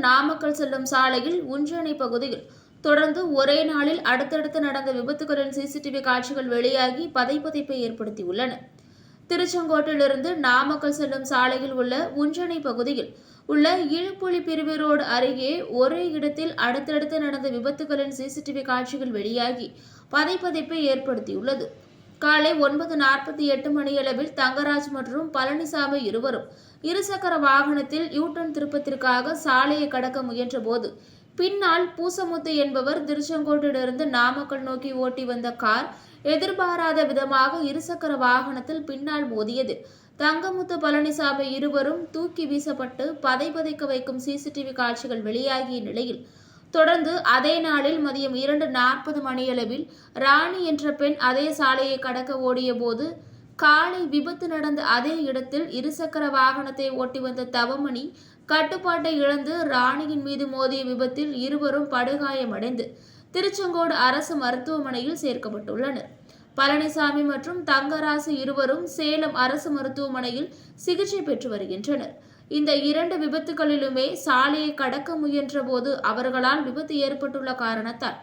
நாமக்கல் செல்லும் சாலையில் உஞ்சனை பகுதியில் தொடர்ந்து ஒரே நாளில் அடுத்தடுத்து நடந்த விபத்துகளின் சிசிடிவி காட்சிகள் வெளியாகி பதைப்பதைப்பை ஏற்படுத்தியுள்ளன. திருச்செங்கோட்டிலிருந்து நாமக்கல் செல்லும் சாலையில் உள்ள உஞ்சனை பகுதியில் உள்ள இழுப்புலி பிரிவு ரோடு அருகே ஒரே இடத்தில் அடுத்தடுத்து நடந்த விபத்துகளின் சிசிடிவி காட்சிகள் வெளியாகி பதைப்பதைப்பை ஏற்படுத்தியுள்ளது. காலை ஒன்பது நாற்பத்தி எட்டு மணியளவில் தங்கராஜ் மற்றும் பழனிசாமி இருவரும் இருசக்கர வாகனத்தில் யூட்டன் திருப்பத்திற்காக சாலையை கடக்க முயன்றபோது பின்னால் பூசமுத்து என்பவர் திருச்செங்கோட்டிலிருந்து நாமக்கல் நோக்கி ஓட்டி வந்த கார் எதிர்பாராத விதமாக இருசக்கர வாகனத்தில் பின்னால் மோதியது. தங்கமுத்து பழனிசாமி இருவரும் தூக்கி வீசப்பட்டு பதைபதைக்க வைக்கும் சிசிடிவி காட்சிகள் வெளியாகிய நிலையில் தொடர்ந்து அதே நாளில் மதியம் இரண்டு நாற்பது மணியளவில் ராணி என்ற பெண் அதே சாலையை கடக்க ஓடிய போது காலை விபத்து நடந்த அதே இடத்தில் இருசக்கர வாகனத்தை ஓட்டி வந்த தவமணி கட்டுப்பாட்டை இழந்து ராணியின் மீது மோதிய விபத்தில் இருவரும் படுகாயமடைந்து திருச்செங்கோடு அரசு மருத்துவமனையில் சேர்க்கப்பட்டுள்ளனர். பழனிசாமி மற்றும் தங்கராசு இருவரும் சேலம் அரசு மருத்துவமனையில் சிகிச்சை பெற்று வருகின்றனர். இந்த இரண்டு விபத்துகளிலுமே சாலையை கடக்க முயன்றபோது அவர்களால் விபத்து ஏற்பட்டுள்ள காரணத்தால்.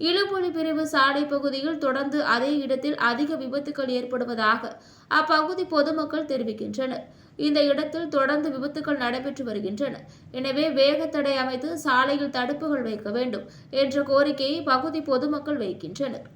இழுபொலி பிரிவு சாலை பகுதியில் தொடர்ந்து அதே இடத்தில் அதிக விபத்துகள் ஏற்படுவதாக அப்பகுதி பொதுமக்கள் தெரிவிக்கின்றனர். இந்த இடத்தில் தொடர்ந்து விபத்துகள் நடைபெற்று வருகின்றன. எனவே வேகத்தடை அமைத்து சாலையில் தடுப்புகள் வைக்க வேண்டும் என்ற கோரிக்கையை பகுதி பொதுமக்கள் வைக்கின்றனர்.